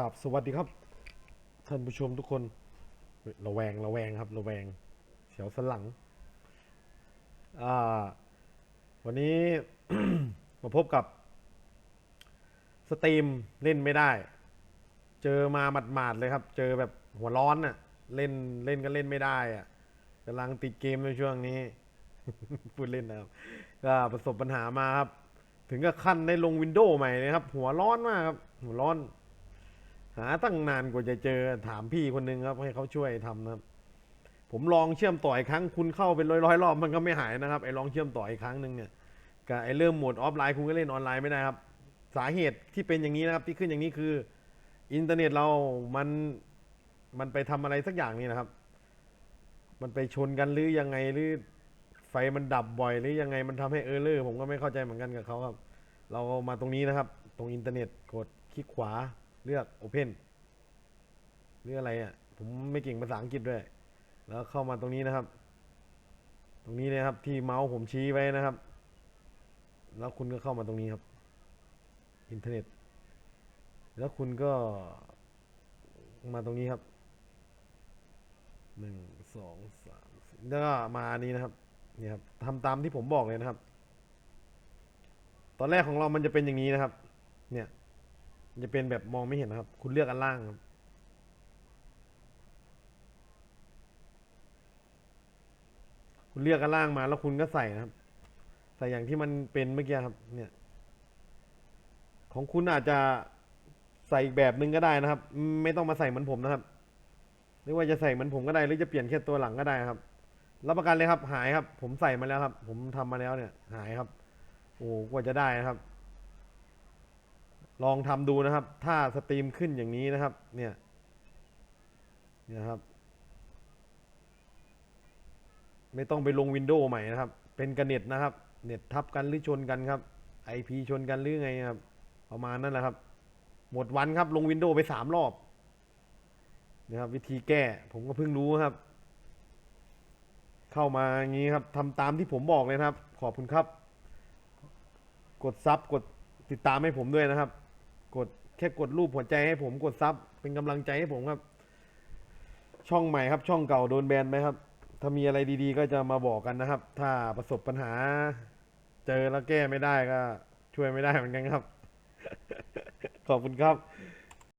ครับสวัสดีครับ ท่านผู้ชมทุกคนระแวงระแวงครับระแวงเสียวสลังอ่าวันนี้ มาพบกับ สตรีมเล่นไม่ได้ เจอมาหมาดๆเลยครับ เจอแบบหัวร้อนน่ะ เล่นเล่นก็เล่นไม่ได้อะกำลังติดเกมในช่วงนี้ พูดเล่นนะครับก็ประสบปัญหามาครับ ถึงกับขั้นได้ลงวินโดว์ใหม่เลยครับ หัวร้อนมากครับ หัวร้อน หาตั้งนานกว่าจะเจอถามพี่คนหนึงครับให้เขาช่วยทำนะครับ ผมลองเชื่อมต่ออีกครั้งคุณเข้าเป็นร้อยร้อยๆรอบมันก็ไม่หายนะครับไอ้ลองเชื่อมต่ออีกครั้งหนึ่งเนี่ยกับไอ้เริ่มโหมดออฟไลน์คุณก็เล่นออนไลน์ไม่ได้ครับ สาเหตุที่เป็นอย่างนี้นะครับ ที่ขึ้นอย่างนี้คือ อินเทอร์เน็ตเรามันมันไปทำอะไรสักอย่างนี่นะครับ มันไปชนกันหรือยังไงหรือไฟมันดับบ่อยหรือยังไงมันทำให้เออร์เลอร์ผมก็ไม่เข้าใจเหมือนกันกับเขาครับ เรามาตรงนี้นะครับ ตรงอินเทอร์เน็ตกดคลิกขวา เลือก Open หรือกอะไรอะ ผมไม่เก่งภาษาอังกฤษด้วย แล้วเข้ามาตรงนี้นะครับ ตรงนี้เลยครับ ที่เมาส์ผมชี้ไว้นะครับ แล้วคุณก็เข้ามาตรงนี้ครับ อินเทอร์เน็ต แล้วคุณก็มาตรงนี้ครับหนึ่งสองสามสี่แล้วก็มาอันนี้นะครับนี่ครับทำตามที่ผมบอกเลยนะครับ ตอนแรกของเรามันจะเป็นอย่างนี้นะครับ เนี่ย มันจะเป็นแบบมองไม่เห็นนะครับ คุณเลือกอันล่างครับคุณเลือกอันล่างมาแล้วคุณก็ใส่นะครับ ใส่อย่างที่มันเป็นเมื่อกี้ครับ เนี่ย ของคุณอาจจะใส่อีกแบบหนึ่งก็ได้นะครับ ไม่ต้องมาใส่เหมือนผมนะครับหรือว่าจะใส่เหมือนผมก็ได้หรือจะเปลี่ยนแค่ตัวหลังก็ได้ครับรับประกันเลยครับ หายครับ ผมใส่มาแล้วครับ ผมทำมาแล้วเนี่ย หายครับ โอ้กว่าจะได้นะครับ ลองทำดูนะครับ ถ้าสตรีมขึ้นอย่างนี้นะครับ เนี่ยเนี่ยครับ ไม่ต้องไปลงวินโดว์ใหม่นะครับ เป็นกระเน็ตนะครับ เน็ตทับกันหรือชนกันครับ IP ชนกันหรือไงครับ ประมาณนั้นแหละครับ หมดวันครับ ลงวินโดว์ไปสามรอบนะครับ วิธีแก้ผมก็เพิ่งรู้ครับ เข้ามาอย่างนี้ครับทำตามที่ผมบอกเลยนะครับ ขอบคุณครับ กดซับกดติดตามให้ผมด้วยนะครับ กดแค่กดรูปหัวใจให้ผมกดซับเป็นกำลังใจให้ผมครับ ช่องใหม่ครับ ช่องเก่าโดนแบนไหมครับ ถ้ามีอะไรดีๆ ก็จะมาบอกกันนะครับ ถ้าประสบปัญหา เจอแล้วแก้ไม่ได้ก็ ช่วยไม่ได้เหมือนกันครับ ขอบคุณครับ